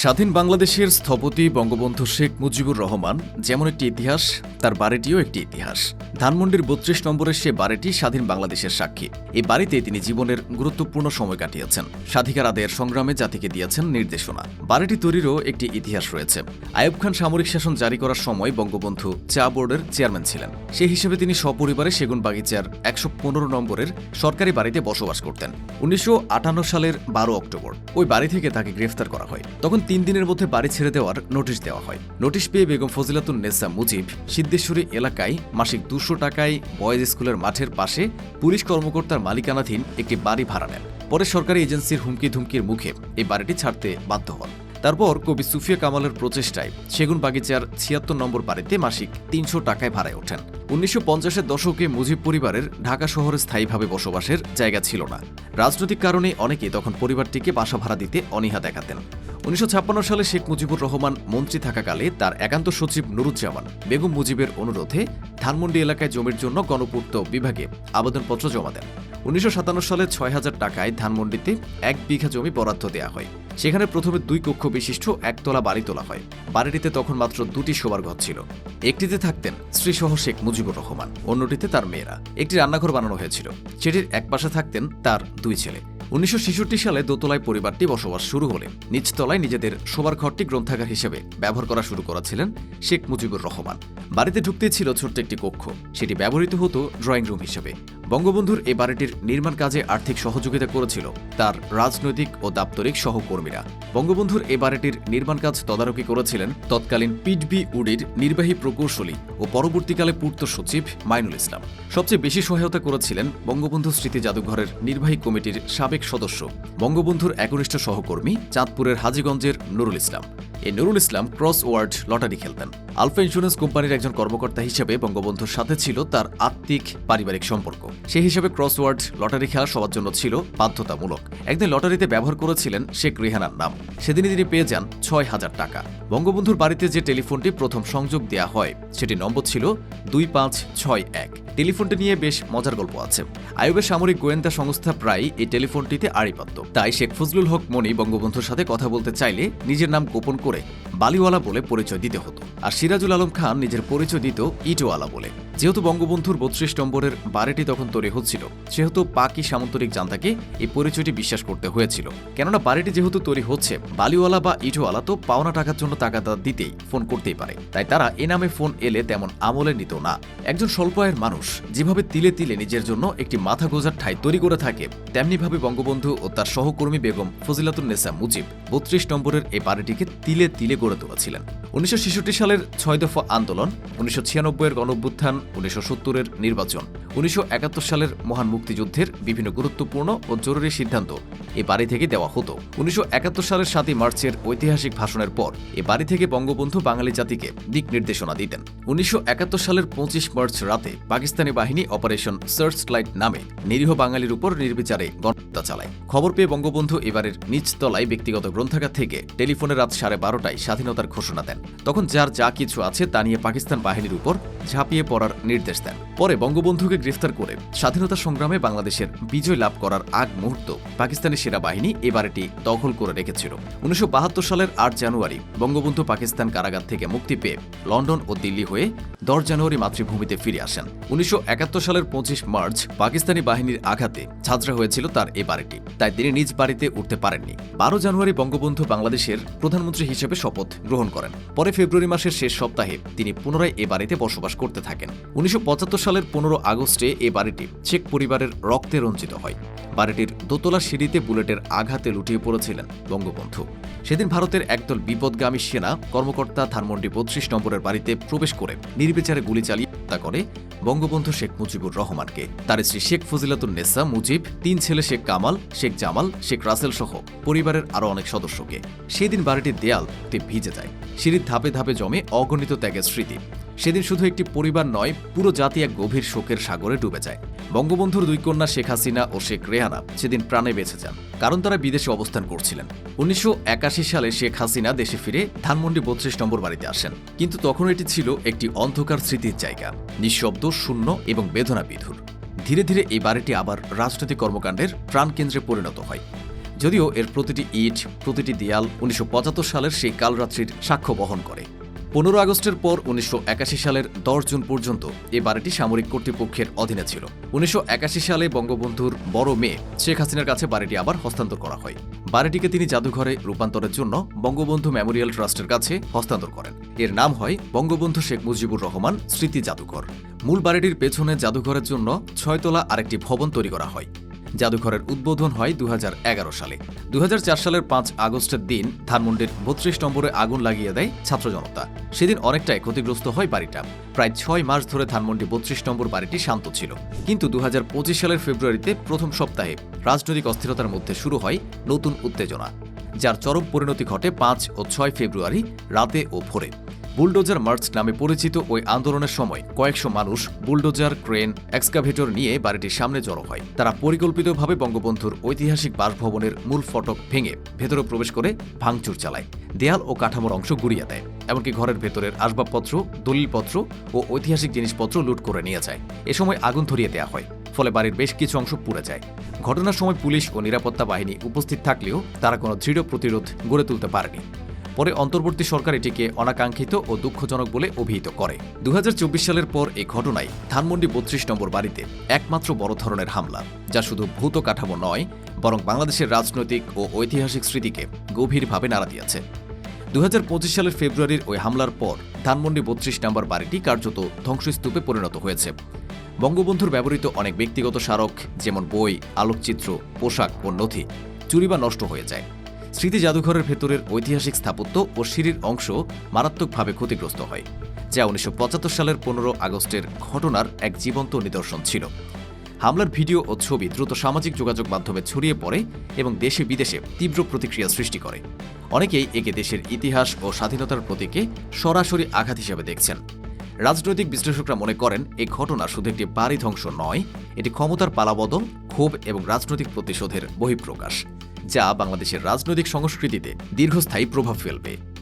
স্বাধীন বাংলাদেশের স্থপতি বঙ্গবন্ধু শেখ মুজিবুর রহমান যেমন একটি ইতিহাস, তার বাড়িটিও একটি ইতিহাস। ধানমন্ডির বত্রিশ নম্বরের সে বাড়িটি স্বাধীন বাংলাদেশের সাক্ষী। এই বাড়িতে তিনি জীবনের গুরুত্বপূর্ণ সময় কাটিয়েছেন। স্বাধিকার আদায়ের সংগ্রামে জাতিকে দিয়েছেন নির্দেশনা। বাড়িটি তৈরিরও একটি ইতিহাস রয়েছে। আয়ুব খান সামরিক শাসন জারি করার সময় বঙ্গবন্ধু চা বোর্ডের চেয়ারম্যান ছিলেন। সেই হিসেবে তিনি সপরিবারে সেগুন বাগিচার একশো পনেরো নম্বরের সরকারি বাড়িতে বসবাস করতেন। উনিশশো আটান্ন সালের বারো অক্টোবর। ওই বাড়ি থেকে তাকে গ্রেফতার করা হয়। তখন তিন দিনের মধ্যে বাড়ি ছেড়ে দেওয়ার নোটিশ দেওয়া হয়। নোটিশ পেয়ে বেগম ফজিলাতুন নেসা মুজিব সিদ্ধেশ্বরী এলাকায় মাসিক দুশো টাকায় বয়েজ স্কুলের মাঠের পাশে পুলিশ কর্মকর্তার মালিকানাধীন একটি বাড়ি ভাড়া নেন। পরে সরকারি এজেন্সির হুমকি ধুমকির মুখে এই বাড়িটি ছাড়তে বাধ্য হন। তারপর কবি সুফিয়া কামালের প্রচেষ্টায় সেগুন বাগিচার ছিয়াত্তর নম্বর বাড়িতে মাসিক তিনশো টাকায় ভাড়ায় ওঠেন। উনিশশো পঞ্চাশের দশকে মুজিব পরিবারের ঢাকা শহরে স্থায়ীভাবে বসবাসের জায়গা ছিল না। রাজনৈতিক কারণে অনেকে তখন পরিবারটিকে বাসা ভাড়া দিতে অনীহা দেখাতেন। উনিশশো সালে শেখ মুজিবুর রহমান মন্ত্রী থাকাকালে তার একান্ত সচিব নুরুজ্জামান বেগম মুজিবের অনুরোধে ধানমন্ডি এলাকায় জমির জন্য গণপূর্ত বিভাগে আবেদনপত্র জমা দেন। উনিশশো সাতান্ন সালে ছয় হাজার টাকায় ধানমন্ডিতে এক বিঘা জমি বরাদ্দ দেওয়া হয়। সেখানে প্রথমে দুই কক্ষ বিশিষ্ট একতলা বাড়ি তোলা হয়। বাড়িটিতে তখন মাত্র দুটি শোবার ঘর ছিল। একটিতে থাকতেন স্ত্রীসহ শেখ মুজিবুর রহমান, অন্যটিতে তার মেয়েরা। একটি রান্নাঘর বানানো হয়েছিল। সেটির এক পাশে থাকতেন তার দুই ছেলে। উনিশশো ছেষট্টি সালে দোতলায় পরিবারটি বসবাস শুরু হলে নিচতলায় নিজেদের শোবার ঘরটি গ্রন্থাগার হিসেবে ব্যবহার করা শুরু করেছিলেন শেখ মুজিবুর রহমান। বাড়িতে ঢুকতে ছিল ছোট্ট একটি কক্ষ। সেটি ব্যবহৃত হতো ড্রয়িং রুম হিসেবে। বঙ্গবন্ধুর এ বাড়িটির নির্মাণ কাজে আর্থিক সহযোগিতা করেছিল তার রাজনৈতিক ও দাপ্তরিক সহকর্মীরা। বঙ্গবন্ধুর এই বাড়িটির নির্মাণ কাজ তদারকি করেছিলেন তৎকালীন পিডবি উডির নির্বাহী প্রকৌশলী ও পরবর্তীকালে পূর্ত সচিব মাইনুল ইসলাম। সবচেয়ে বেশি সহায়তা করেছিলেন বঙ্গবন্ধু স্মৃতি জাদুঘরের নির্বাহী কমিটির সাবেক সদস্য, বঙ্গবন্ধুর একনিষ্ঠ সহকর্মী চাঁদপুরের হাজীগঞ্জের নুরুল ইসলাম। এই Nurul Islam cross word lottery খেলতেন। আলফা ইন্স্যুরেন্স কোম্পানির একজন কর্মকর্তা হিসেবে বঙ্গবন্ধুর সাথে ছিল তার আত্মিক পারিবারিক সম্পর্ক। সেই হিসেবে ক্রসওয়ার্ড লটারি খেলা সবার জন্য ছিল বাধ্যতামূলক। একদিন লটারিতে ব্যবহার করেছিলেন শেখ রেহানার নাম। সেদিনই তিনি পেয়ে যান ছয় হাজার টাকা। বঙ্গবন্ধুর বাড়িতে যে টেলিফোনটি প্রথম সংযোগ দেয়া হয় সেটি নম্বর ছিল দুই পাঁচ ছয় এক। টেলিফোনটি নিয়ে বেশ মজার গল্প আছে। আয়ুবের সামরিক গোয়েন্দা সংস্থা প্রায় এই টেলিফোনটিতে আড়ি পাতত তাই শেখ ফজলুল হক মনি বঙ্গবন্ধুর সাথে কথা বলতে চাইলে নিজের নাম গোপন করে বালিওয়ালা বলে পরিচয় দিতে হতো। আর সিরাজুল আলম খান নিজের পরিচয় দিত ইটোওয়ালা বলে। যেহেতু বঙ্গবন্ধুর বত্রিশ নম্বরের বাড়িটি তখন তৈরি হচ্ছিল, সেহেতু পাকি সামন্তরিক জান্তাকে এই পরিচয়টি বিশ্বাস করতে হয়েছিল। কেননা বাড়িটি যেহেতু তৈরি হচ্ছে, বালিওয়ালা বা ইটোওয়ালা তো পাওনা টাকার জন্য টাকা দিতেই, ফোন করতেই পারে। তাই তারা এ নামে ফোন এলে তেমন আমলে নিত না। একজন স্বল্প আয়ের মানুষ, যেভাবে তিলে তিলে নিজের জন্য একটি মাথা গোজার ঠাই তৈরি করে থাকে, তেমনিভাবে বঙ্গবন্ধু ও তার সহকর্মী বেগম ফজিলাতুন নেসা মুজিব বত্রিশ নম্বরের এই বাড়িটিকে তিলে তিলে গড়ে তুলেছিলেন। উনিশশো সালের ছয় দফা আন্দোলন, উনিশশো ছিয়ানব্বইয়ের গণঅভ্যুত্থান উনিশশো সত্তরের নির্বাচন। উনিশশো একাত্তর সালের মহান মুক্তিযুদ্ধের বিভিন্ন গুরুত্বপূর্ণ ও জরুরি সিদ্ধান্ত এ বাড়ি থেকে দেওয়া হতো। উনিশশো একাত্তর সালের সাতই মার্চের ঐতিহাসিক ভাষণের পর এ বাড়ি থেকে বঙ্গবন্ধু বাঙালি জাতিকে দিক নির্দেশনা দিতেন। উনিশশো একাত্তর সালের পঁচিশ মার্চ রাতে পাকিস্তানি বাহিনী অপারেশন সার্চ লাইট নামে নিরীহ বাঙালির উপর নির্বিচারে গণহত্যা চালায়। খবর পেয়ে বঙ্গবন্ধু এবারের নিচতলায় ব্যক্তিগত গ্রন্থাগার থেকে টেলিফোনে রাত সাড়ে বারোটায় স্বাধীনতার ঘোষণা দেন। তখন যার যা কিছু আছে তা নিয়ে পাকিস্তান বাহিনীর উপর ঝাঁপিয়ে পড়ার নির্দেশ দেন। পরে বঙ্গবন্ধুকে গ্রেফতার করে স্বাধীনতা সংগ্রামে বাংলাদেশের বিজয় লাভ করার আগ মুহূর্ত পাকিস্তানি সেনাবাহিনী এবার এটি দখল করে রেখেছিল। উনিশশো সালের আট জানুয়ারি বঙ্গবন্ধু পাকিস্তান কারাগার থেকে মুক্তি পেয়ে লন্ডন ও দিল্লি হয়ে দশ জানুয়ারি মাতৃভূমিতে ফিরে আসেন। উনিশশো একাত্তর সালের পঁচিশ মার্চ পাকিস্তানি বাহিনীর আঘাতে ছাত্রা হয়েছিল তার এ বাড়িটি তাই তিনি নিজ বাড়িতে উঠতে পারেননি। বারো জানুয়ারি বঙ্গবন্ধু বাংলাদেশের প্রধানমন্ত্রী হিসেবে শপথ গ্রহণ করেন। পরে ফেব্রুয়ারি মাসের শেষ সপ্তাহে তিনি পুনরায় এ বাড়িতে বসবাস করতে থাকেন। উনিশশো পঁচাত্তর সালের পনেরো আগস্টে এ বাড়িটি শেখ পরিবারের রক্তে রঞ্জিত হয়। বাড়িটির দোতলা সিঁড়িতে বুলেটের আঘাতে লুটিয়ে পড়েছিলেন বঙ্গবন্ধু। সেদিন ভারতের একদল বিপদগামী সেনা কর্মকর্তা ধানমন্ডি বত্রিশ নম্বরের বাড়িতে প্রবেশ করে নির্বিচারে গুলি চালিয়ে হত্যা করে বঙ্গবন্ধু শেখ মুজিবুর রহমানকে। তার স্ত্রী শেখ ফজিলাতুন নেসা, মুজিব, তিন ছেলে শেখ কামাল, শেখ জামাল, শেখ রাসেল সহ পরিবারের আরও অনেক সদস্যকে। সেদিন বাড়িটির দেয়াল ভিজে যায়। সিঁড়ির ধাপে ধাপে জমে অগণিত ত্যাগের স্মৃতি। সেদিন শুধু একটি পরিবার নয়, পুরো জাতি এক গভীর শোকের সাগরে ডুবে যায়। বঙ্গবন্ধুর দুই কন্যা শেখ হাসিনা ও শেখ রেহানা সেদিন প্রাণে বেঁচে যান, কারণ তারা বিদেশে অবস্থান করছিলেন। উনিশশো একাশি সালে শেখ হাসিনা দেশে ফিরে ধানমন্ডি বত্রিশ নম্বর বাড়িতে আসেন, কিন্তু তখন এটি ছিল একটি অন্ধকার স্মৃতির জায়গা, নিঃশব্দ, শূন্য এবং বেদনা বিধুর ধীরে ধীরে এই বাড়িটি আবার রাজনৈতিক কর্মকাণ্ডের প্রাণকেন্দ্রে পরিণত হয়। যদিও এর প্রতিটি ইট, প্রতিটি দেয়াল উনিশশো পঁচাত্তর সালের সেই কালরাত্রির সাক্ষ্য বহন করে। পনেরো আগস্টের পর উনিশশো একাশি সালের দশ জুন পর্যন্ত এ বাড়িটি সামরিক কর্তৃপক্ষের অধীনে ছিল। উনিশশো একাশি সালে বঙ্গবন্ধুর বড় মেয়ে শেখ হাসিনার কাছে বাড়িটি আবার হস্তান্তর করা হয়। বাড়িটিকে তিনি জাদুঘরে রূপান্তরের জন্য বঙ্গবন্ধু মেমোরিয়াল ট্রাস্টের কাছে হস্তান্তর করেন। এর নাম হয় বঙ্গবন্ধু শেখ মুজিবুর রহমান স্মৃতি জাদুঘর। মূল বাড়িটির পেছনে জাদুঘরের জন্য ছয়তলা আরেকটি ভবন তৈরি করা হয়। জাদুঘরের উদ্বোধন হয় দু হাজার এগারো সালে। দু হাজার চার সালের পাঁচ আগস্টের দিন ধানমন্ডির বত্রিশ নম্বরে আগুন লাগিয়ে দেয় ছাত্র জনতা। সেদিন অনেকটাই ক্ষতিগ্রস্ত হয় বাড়িটা। প্রায় ছয় মাস ধরে ধানমন্ডি বত্রিশ নম্বর বাড়িটি শান্ত ছিল। কিন্তু দু হাজার পঁচিশ সালের ফেব্রুয়ারিতে প্রথম সপ্তাহে রাজনৈতিক অস্থিরতার মধ্যে শুরু হয় নতুন উত্তেজনা, যার চরম পরিণতি ঘটে পাঁচ ও ছয় ফেব্রুয়ারি রাতে ও ভোরে। বুলডোজার মার্চ নামে পরিচিত ওই আন্দোলনের সময় কয়েকশো মানুষ বুলডোজার, ক্রেন, এক্সকাভেটর নিয়ে বাড়িটির সামনে জড়ো হয়। তারা পরিকল্পিতভাবে বঙ্গবন্ধুর ঐতিহাসিক বাসভবনের মূল ফটক ভেঙে ভেতরে প্রবেশ করে ভাঙচুর চালায়, দেয়াল ও কাঠামোর অংশ গুড়িয়ে দেয়, এমনকি ঘরের ভেতরের আসবাবপত্র, দলিলপত্র ও ঐতিহাসিক জিনিসপত্র লুট করে নিয়ে যায়। এ সময় আগুন ধরিয়ে দেওয়া হয়, ফলে বাড়ির বেশ কিছু অংশ পুড়ে যায়। ঘটনার সময় পুলিশ ও নিরাপত্তা বাহিনী উপস্থিত থাকলেও তারা কোনো দৃঢ় প্রতিরোধ গড়ে তুলতে পারেনি। পরে অন্তর্বর্তী সরকার এটিকে অনাকাঙ্ক্ষিত ও দুঃখজনক বলে অভিহিত করে। দু হাজার চব্বিশ সালের পর এই ঘটনায় ধানমন্ডি বত্রিশ নম্বর বাড়িতে একমাত্র বড় ধরনের হামলা, যা শুধু ভূত কাঠামো নয়, বরং বাংলাদেশের রাজনৈতিক ও ঐতিহাসিক স্মৃতিকে গভীরভাবে নাড়া দিয়েছে। দুই হাজার পঁচিশ সালের ফেব্রুয়ারির ওই হামলার পর ধানমন্ডি বত্রিশ নম্বর বাড়িটি কার্যত ধ্বংসস্তূপে পরিণত হয়েছে। বঙ্গবন্ধুর ব্যবহৃত অনেক ব্যক্তিগত স্মারক, যেমন বই, আলোকচিত্র, পোশাক ও নথি, চুরি বা নষ্ট হয়ে যায়। স্মৃতি জাদুঘরের ভেতরের ঐতিহাসিক স্থাপত্য ও সিঁড়ির অংশ মারাত্মকভাবে ক্ষতিগ্রস্ত হয়, যা উনিশশো পঁচাত্তর সালের পনেরো আগস্টের ঘটনার এক জীবন্ত নিদর্শন ছিল। হামলার ভিডিও ও ছবি দ্রুত সামাজিক যোগাযোগ মাধ্যমে ছড়িয়ে পড়ে এবং দেশে বিদেশে তীব্র প্রতিক্রিয়া সৃষ্টি করে। অনেকেই একে দেশের ইতিহাস ও স্বাধীনতার প্রতীকে সরাসরি আঘাত হিসেবে দেখছেন। রাজনৈতিক বিশ্লেষকরা মনে করেন এই ঘটনা শুধু একটি বাড়ি ধ্বংস নয়, এটি ক্ষমতার পালাবদল, ক্ষোভ এবং রাজনৈতিক প্রতিশোধের বহিঃপ্রকাশ। যা বাংলাদেশের রাজনৈতিক সংস্কৃতিতে দীর্ঘস্থায়ী প্রভাব ফেলবে।